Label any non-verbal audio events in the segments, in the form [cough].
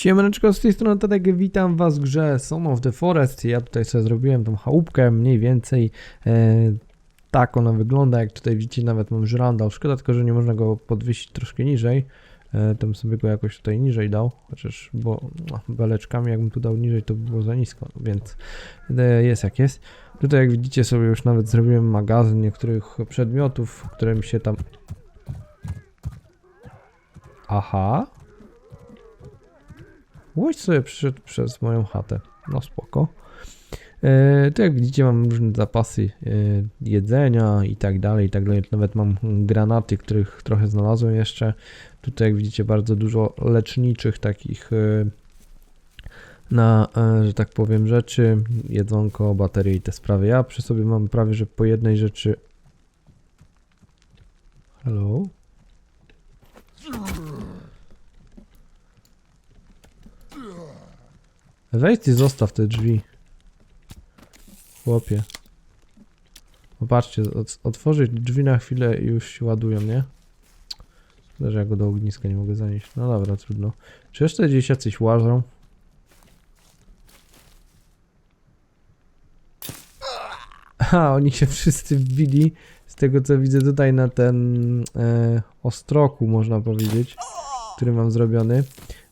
Siemaneczko, z tej strony Tadek, witam was w grze Son of the Forest. Ja tutaj sobie zrobiłem tą chałupkę, mniej więcej e, tak ona wygląda, jak tutaj widzicie nawet mam żyrandał. Szkoda tylko, że nie można go podwyższyć troszkę niżej. E, to bym sobie go jakoś tutaj niżej dał, chociaż bo no, beleczkami jakbym tu dał niżej to by było za nisko, więc e, jest jak jest. Tutaj jak widzicie sobie już nawet zrobiłem magazyn niektórych przedmiotów, które mi się tam... Aha. Łoś sobie przyszedł przez moją chatę. No spoko. E, tu jak widzicie mam różne zapasy e, jedzenia i tak dalej, i tak dalej. Nawet mam granaty, których trochę znalazłem jeszcze. Tutaj jak widzicie bardzo dużo leczniczych takich e, na, e, że tak powiem, rzeczy. Jedzonko, baterie i te sprawy. Ja przy sobie mam prawie, że po jednej rzeczy... Hello? Wejdź i zostaw te drzwi. Chłopie. Popatrzcie, otworzyć drzwi na chwilę i już się ładują, nie? Szkoda, że ja go do ogniska nie mogę zanieść. No dobra, trudno. Czy jeszcze gdzieś jacyś łażą? [laughs] Aha, oni się wszyscy wbili. Z tego co widzę tutaj na ten e, ostroku, można powiedzieć, który mam zrobiony.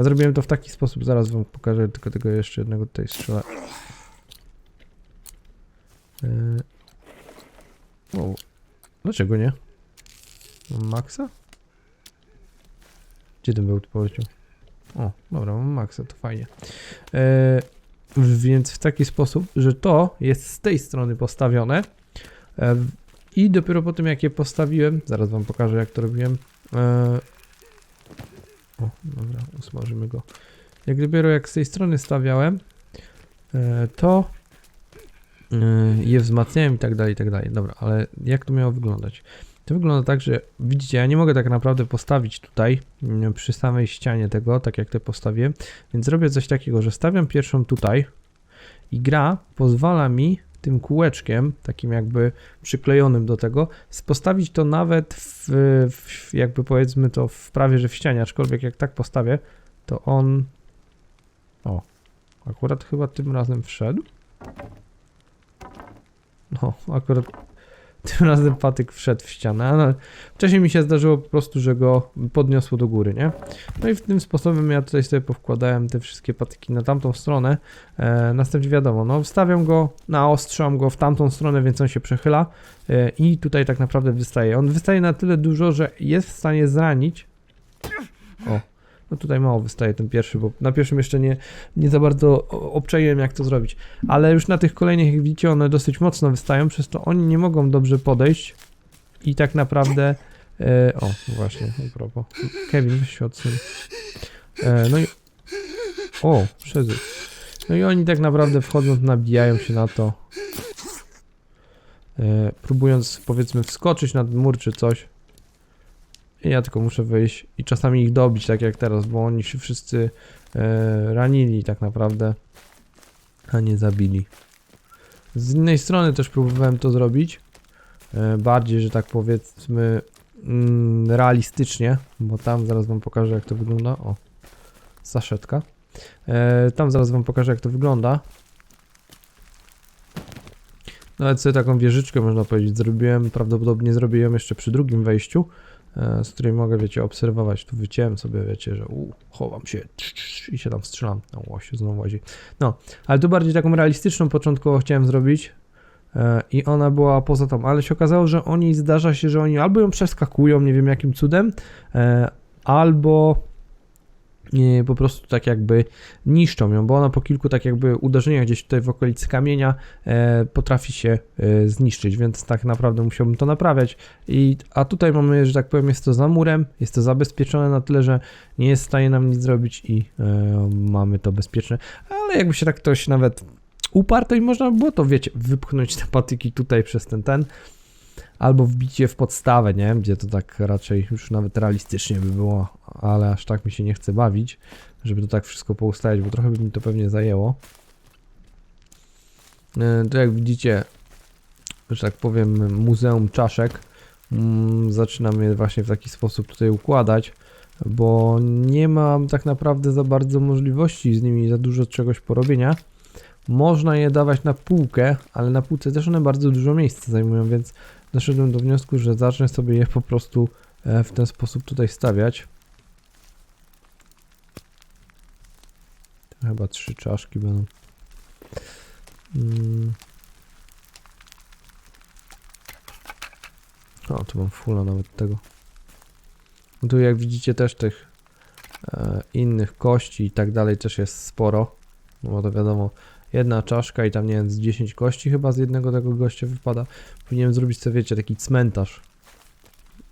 A zrobiłem to w taki sposób, zaraz wam pokażę, tylko tego jeszcze jednego tutaj strzela. Yy. O, dlaczego nie? Mam Maxa? Gdzie ten był tu poleciał? O, dobra, mam Maxa, to fajnie. Yy, więc w taki sposób, że to jest z tej strony postawione yy, i dopiero po tym jak je postawiłem, zaraz wam pokażę jak to robiłem, o, dobra, usmażymy go. Jak dopiero jak z tej strony stawiałem, e, to e, je wzmacniałem i tak dalej, i tak dalej. Dobra, ale jak to miało wyglądać? To wygląda tak, że widzicie, ja nie mogę tak naprawdę postawić tutaj mm, przy samej ścianie tego, tak jak te postawię, więc robię coś takiego, że stawiam pierwszą tutaj i gra pozwala mi tym kółeczkiem, takim jakby przyklejonym do tego, postawić to nawet w, w, jakby powiedzmy to w prawie, że w ścianie, aczkolwiek jak tak postawię, to on... O, akurat chyba tym razem wszedł. No, akurat tym razem patyk wszedł w ścianę, ale wcześniej mi się zdarzyło po prostu, że go podniosło do góry, nie? No i w tym sposobem ja tutaj sobie powkładałem te wszystkie patyki na tamtą stronę. E, następnie wiadomo, no wstawiam go, naostrzam go w tamtą stronę, więc on się przechyla e, i tutaj tak naprawdę wystaje. On wystaje na tyle dużo, że jest w stanie zranić. O, no tutaj mało wystaje ten pierwszy, bo na pierwszym jeszcze nie, nie za bardzo obczaiłem jak to zrobić. Ale już na tych kolejnych, jak widzicie, one dosyć mocno wystają, przez to oni nie mogą dobrze podejść i tak naprawdę... E, o, właśnie, a propos. Kevin, weź się. E, no i... O, przezyk. No i oni tak naprawdę wchodząc nabijają się na to. E, próbując powiedzmy wskoczyć na ten mur czy coś. Ja tylko muszę wyjść i czasami ich dobić, tak jak teraz, bo oni się wszyscy e, ranili tak naprawdę, a nie zabili. Z innej strony też próbowałem to zrobić, e, bardziej, że tak powiedzmy, mm, realistycznie, bo tam zaraz wam pokażę jak to wygląda. O, saszetka. E, tam zaraz wam pokażę jak to wygląda. Nawet sobie taką wieżyczkę można powiedzieć zrobiłem, prawdopodobnie zrobię ją jeszcze przy drugim wejściu, z której mogę, wiecie, obserwować. Tu wyciąłem sobie, wiecie, że u, chowam się i się tam strzelam. No, łosiu znowu łazi. No, ale tu bardziej taką realistyczną początkowo chciałem zrobić e, i ona była poza tą, ale się okazało, że oni, zdarza się, że oni albo ją przeskakują, nie wiem jakim cudem, e, albo e, po prostu tak jakby niszczą ją, bo ona po kilku tak jakby uderzeniach gdzieś tutaj w okolicy kamienia e, potrafi się e, zniszczyć, więc tak naprawdę musiałbym to naprawiać. I, a tutaj mamy, że tak powiem, jest to za murem, jest to zabezpieczone na tyle, że nie jest w stanie nam nic zrobić i e, mamy to bezpieczne. Ale jakby się tak ktoś nawet uparł, to i można by było to, wiecie, wypchnąć te patyki tutaj przez ten ten. Albo wbić je w podstawę, nie? Gdzie to tak raczej już nawet realistycznie by było, ale aż tak mi się nie chce bawić, żeby to tak wszystko poustawiać, bo trochę by mi to pewnie zajęło. E, To jak widzicie, że tak powiem, muzeum czaszek. Mm, Zaczynam je właśnie w taki sposób tutaj układać. bo nie mam tak naprawdę za bardzo możliwości z nimi za dużo czegoś porobienia. Można je dawać na półkę, ale na półce też one bardzo dużo miejsca zajmują, więc doszedłem do wniosku, że zacznę sobie je po prostu e, w ten sposób tutaj stawiać. Chyba trzy czaszki będą. Mm. O, tu mam fulla nawet tego. No Tu jak widzicie też tych e, innych kości i tak dalej też jest sporo. No to wiadomo, jedna czaszka i tam nie wiem, z 10 kości chyba z jednego tego gościa wypada. Powinienem zrobić sobie, wiecie, taki cmentarz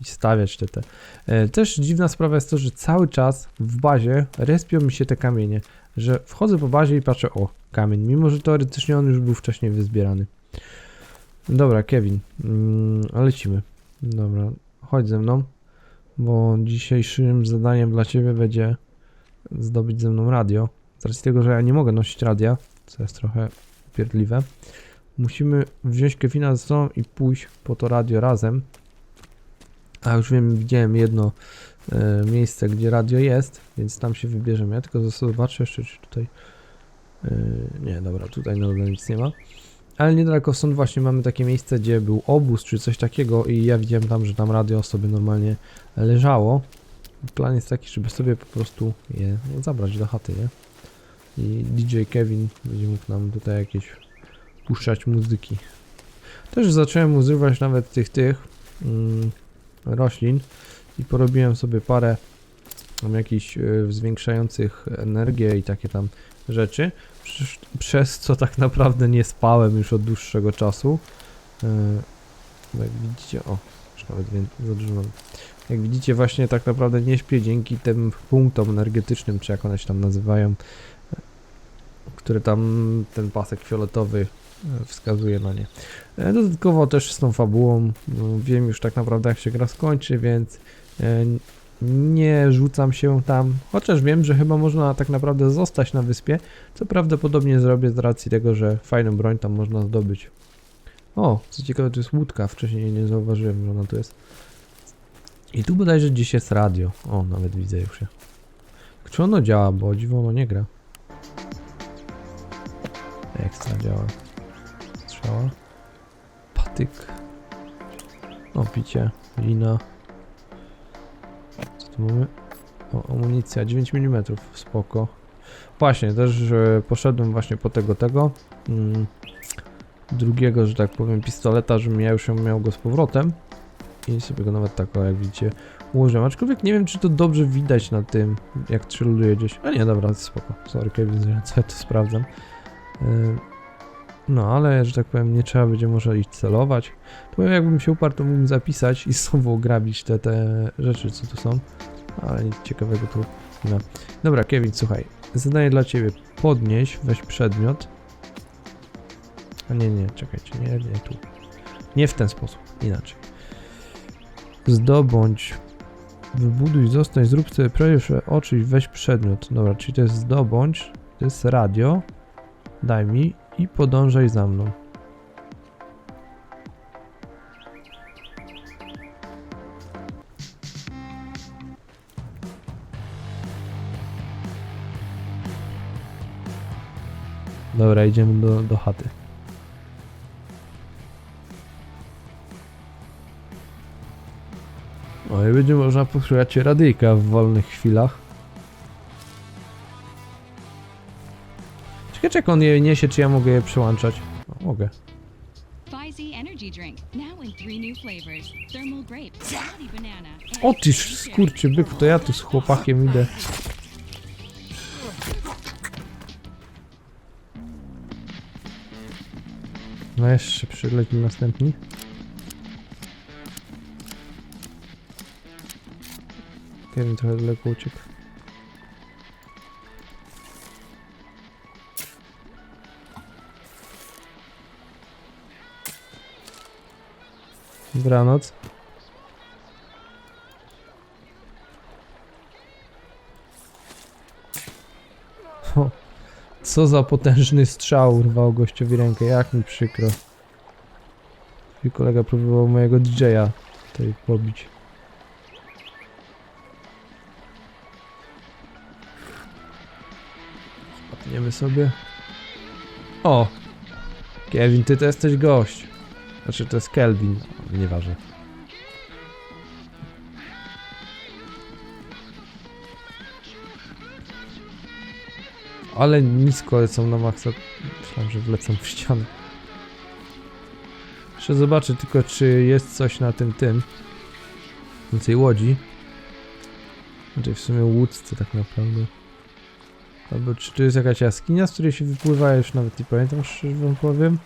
i stawiać te te. E, też dziwna sprawa jest to, że cały czas w bazie respią mi się te kamienie, że wchodzę po bazie i patrzę, o, kamień, mimo że teoretycznie on już był wcześniej wyzbierany. Dobra, Kevin, mm, lecimy. Dobra, chodź ze mną, bo dzisiejszym zadaniem dla Ciebie będzie zdobyć ze mną radio. Z racji tego, że ja nie mogę nosić radia, co jest trochę upierdliwe, musimy wziąć Kevina ze sobą i pójść po to radio razem. A już wiem, widziałem jedno e, miejsce, gdzie radio jest, więc tam się wybierzemy. Ja tylko zobaczę jeszcze, czy tutaj... e, nie, dobra, tutaj na nic nie ma. Ale niedaleko stąd właśnie mamy takie miejsce, gdzie był obóz czy coś takiego i ja widziałem tam, że tam radio sobie normalnie leżało. Plan jest taki, żeby sobie po prostu je zabrać do chaty, nie? I DJ Kevin będzie mógł nam tutaj jakieś puszczać muzyki. Też zacząłem używać nawet tych, tych mm, roślin i porobiłem sobie parę tam jakichś y, zwiększających energię i takie tam rzeczy, przez, przez co tak naprawdę nie spałem już od dłuższego czasu. Y, no jak widzicie, o, już nawet za dużo mam. Jak widzicie, właśnie tak naprawdę nie śpię dzięki tym punktom energetycznym, czy jak one się tam nazywają, które tam ten pasek fioletowy y, wskazuje na nie. E, Dodatkowo też z tą fabułą no, wiem już tak naprawdę jak się gra skończy, więc e, nie rzucam się tam, chociaż wiem, że chyba można tak naprawdę zostać na wyspie, co prawdopodobnie zrobię z racji tego, że fajną broń tam można zdobyć. O, co ciekawe, to jest łódka, wcześniej nie zauważyłem, że ona tu jest. I tu bodajże gdzieś jest radio. O, nawet widzę już je. Czy ono działa, bo dziwo ono nie gra. Ekstra działa. Strzała. Patyk. O, picie. Lina. Co tu mamy? O, amunicja. 9 mm. Spoko. Właśnie, też e, poszedłem właśnie po tego, tego. Mm, drugiego, że tak powiem, pistoleta, żebym ja już miał go z powrotem. I sobie go nawet tak, o, jak widzicie, ułożyłem. Aczkolwiek nie wiem, czy to dobrze widać na tym, jak celuję gdzieś. A nie, dobra, spoko. Sorry, Kevin, że ja tu sprawdzam. Yy, no, ale, że tak powiem, nie trzeba będzie może iść celować. To jakbym się uparł, to mógłbym zapisać i [laughs] znowu ograbić te, te rzeczy, co tu są. Ale nic ciekawego tu nie ma. Dobra, Kevin, słuchaj. Zadanie dla ciebie. Podnieś, weź przedmiot. A nie, nie, czekajcie, nie, nie tu. Nie w ten sposób, inaczej. Zdobądź, wybuduj, zostań, zrób sobie proszę oczy weź przedmiot. Dobra, czyli to jest zdobądź, to jest radio. Daj mi i podążaj za mną. Dobra, idziemy do, do chaty. O, i będzie można posłuchać radyjka w wolnych chwilach. Ciekawe, czy jak on je niesie, czy ja mogę je przyłączać. O, mogę. O tyż, skurczy byk, to ja tu z chłopakiem idę. No jeszcze przyleci następni. Kevin trochę daleko uciekł. Dobranoc. Co za potężny strzał urwał gościowi rękę, jak mi przykro. I kolega próbował mojego DJ-a tutaj pobić. Spadniemy sobie. O! Kevin, ty to jesteś gość. Znaczy, to jest Kelvin. Nieważne. Ale nisko lecą na maksa. Myślałem, że wlecą w ścianę. Jeszcze zobaczę tylko, czy jest coś na tym tym. Tej łodzi. Znaczy w sumie łódce tak naprawdę. Albo czy tu jest jakaś jaskinia, z której się wypływa, już nawet nie pamiętam, szczerze wam powiem.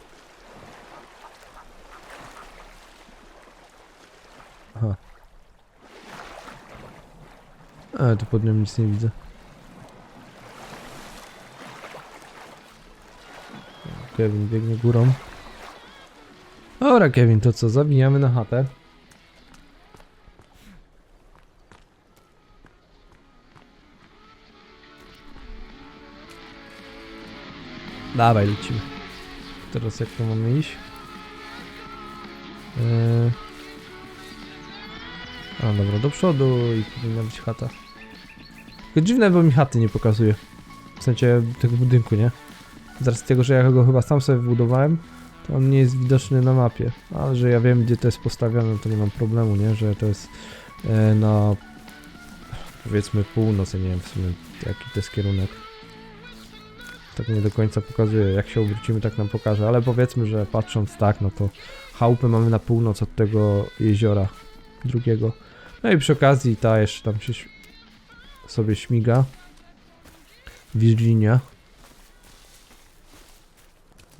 Ale tu pod nią nic nie widzę. Kevin biegnie górą. Dobra, Kevin, to co? Zabijamy na chatę. Dawaj, lecimy. Teraz jak to mamy iść? Yy... A, dobra, do przodu i powinna być chata. Tylko dziwne, bo mi chaty nie pokazuje. W sensie tego budynku, nie? Z tego, że ja go chyba sam sobie wybudowałem, to on nie jest widoczny na mapie. Ale że ja wiem, gdzie to jest postawione, to nie mam problemu, nie? Że to jest e, na powiedzmy północ, nie wiem w sumie jaki to jest kierunek. Tak nie do końca pokazuje. Jak się obrócimy, tak nam pokaże, ale powiedzmy, że patrząc tak, no to chałupę mamy na północ od tego jeziora drugiego. No i przy okazji ta jeszcze tam się sobie śmiga. Virginia.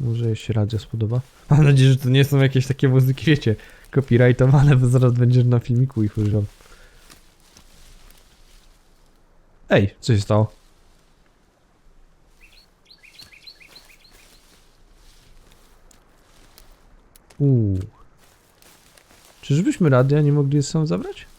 Może się radio spodoba. Mam nadzieję, że to nie są jakieś takie muzyki, wiecie, copyrightowane, bo zaraz będzie na filmiku ich używam. Ej, co się stało? Uuu. Czyżbyśmy radia nie mogli sobą zabrać?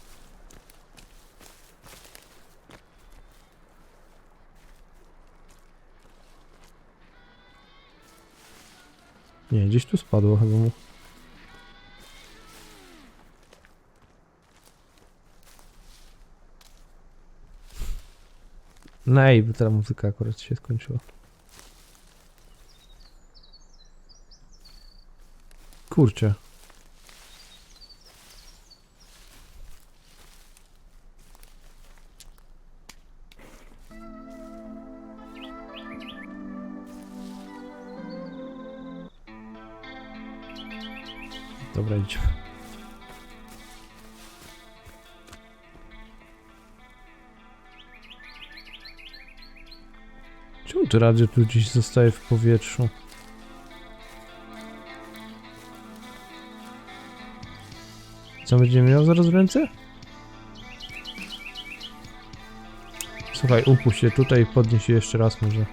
Nie, gdzieś tu spadło chyba mu. No bo teraz muzyka akurat się skończyła. Kurczę. Dobra, idźmy. Czemu to radio tu gdzieś zostaje w powietrzu? Co będziemy miał zaraz w ręce? Słuchaj, upuść się tutaj i podnieś się jeszcze raz może.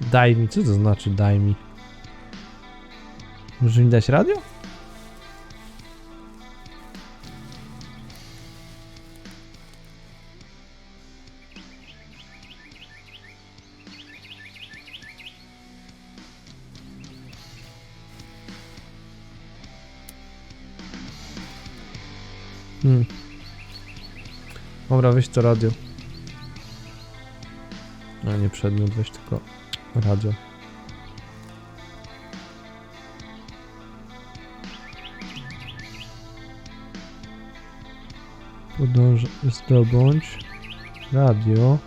Daj mi, co to znaczy daj mi? Może mi dać radio? Hmm. Dobra, weź to radio. No nie przedmiot, weź tylko radio. Podąż, zdobądź radio.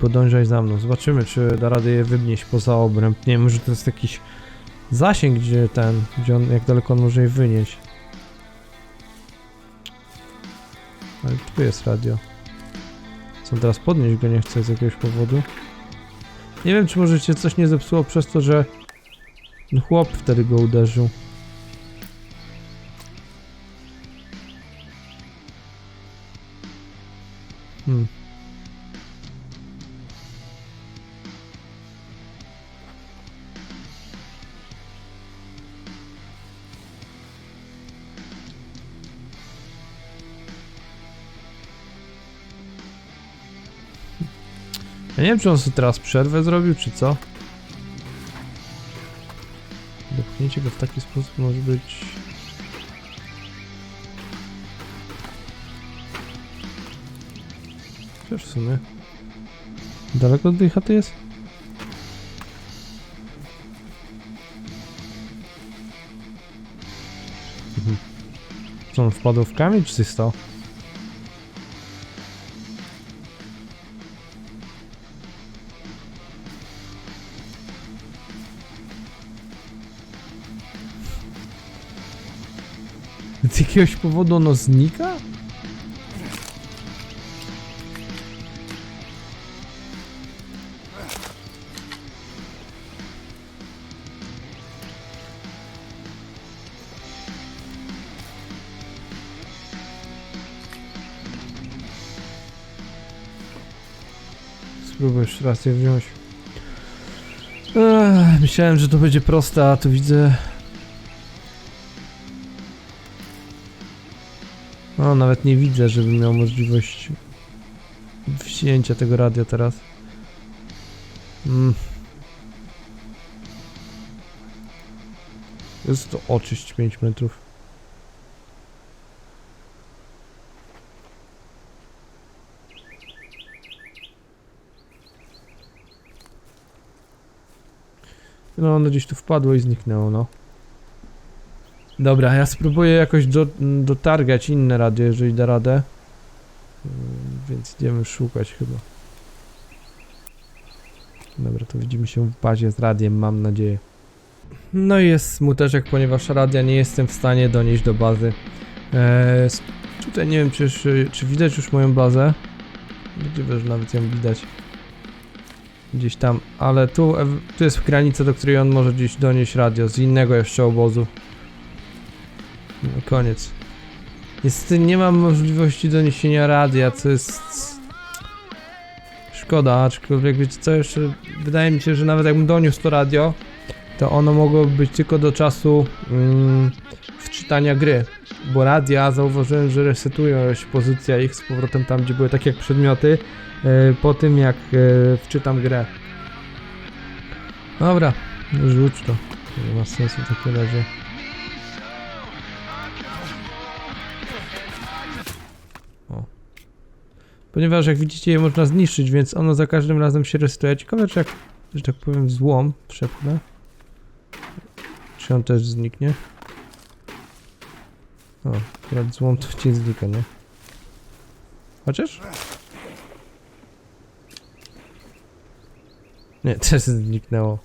Podążaj za mną. Zobaczymy, czy da radę je wybnieść poza obręb. Nie wiem, może to jest jakiś zasięg, gdzie ten, gdzie on, jak daleko on może je wynieść. Ale tu jest radio. Co teraz podnieść go nie chcę z jakiegoś powodu. Nie wiem, czy może się coś nie zepsuło przez to, że chłop wtedy go uderzył. Hmm. Nie wiem, czy on sobie teraz przerwę zrobił, czy co. Do Zamknięcie go w taki sposób może być... Chociaż w sumie... Daleko od tej chaty jest? Mhm. Co on wpadł w kamień, czy coś stało? Jakiegoś powodu ono znika? Spróbuję jeszcze raz je wziąć. Ech, myślałem, że to będzie proste, a tu widzę No, nawet nie widzę, żebym miał możliwość wzięcia tego radia teraz. Mm. Jest to oczyść 5 metrów. No, ono gdzieś tu wpadło i zniknęło, no. Dobra, ja spróbuję jakoś do, dotargać inne radio, jeżeli da radę. Mm, Więc idziemy szukać chyba. Dobra, to widzimy się w bazie z radiem, mam nadzieję. No i jest smuteczek, ponieważ radia nie jestem w stanie donieść do bazy. Eee, tutaj nie wiem, czy, czy, czy widać już moją bazę. Możliwe, że nawet ją widać. Gdzieś tam, ale tu, tu jest granica, do której on może gdzieś donieść radio z innego jeszcze obozu. Koniec. Niestety nie mam możliwości doniesienia radia, co jest... Szkoda, aczkolwiek wiecie co, jeszcze wydaje mi się, że nawet jakbym doniósł to radio, to ono mogło być tylko do czasu mm, wczytania gry. Bo radia zauważyłem, że resetują się pozycja ich z powrotem tam, gdzie były tak jak przedmioty, e, po tym jak e, wczytam grę. Dobra, rzuć to. Nie ma sensu w takim razie. Ponieważ jak widzicie je można zniszczyć, więc ono za każdym razem się resetuje. Ciekawe czy jak, że tak powiem, złom przepnę. Czy on też zniknie? O, akurat złom to ci znika, nie? Chociaż? Nie, [laughs] też zniknęło.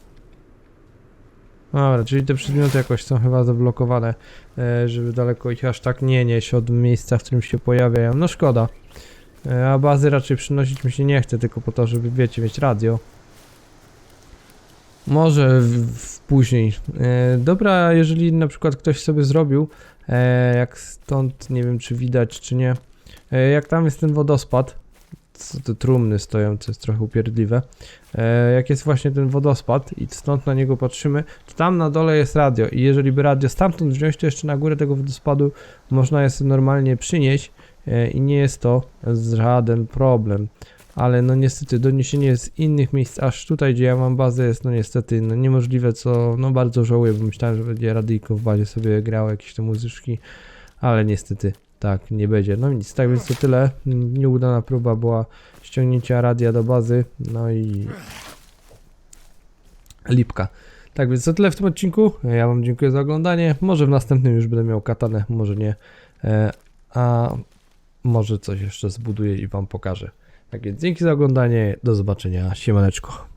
Dobra, czyli te przedmioty jakoś są chyba zablokowane, e, żeby daleko ich aż tak nie nieść od miejsca, w którym się pojawiają. No szkoda. E, A bazy raczej przynosić mi się nie chce, tylko po to, żeby wiecie, mieć radio. Może w, w później. E, dobra, jeżeli na przykład ktoś sobie zrobił, e, jak stąd, nie wiem czy widać, czy nie, e, jak tam jest ten wodospad, co te trumny stoją, co jest trochę upierdliwe, e, jak jest właśnie ten wodospad i stąd na niego patrzymy, to tam na dole jest radio i jeżeli by radio stamtąd wziąć, to jeszcze na górę tego wodospadu można je normalnie przynieść, i nie jest to żaden problem. Ale no niestety doniesienie z innych miejsc, aż tutaj gdzie ja mam bazę jest no niestety no niemożliwe, co no bardzo żałuję, bo myślałem, że będzie radyjko w bazie sobie grało jakieś te muzyczki, ale niestety tak nie będzie. No nic, tak więc to tyle. Nieudana próba była ściągnięcia radia do bazy, no i lipka. Tak więc to tyle w tym odcinku. Ja wam dziękuję za oglądanie. Może w następnym już będę miał katanę, może nie. E, a może coś jeszcze zbuduję i wam pokażę. Tak więc dzięki za oglądanie, do zobaczenia, siemaneczko.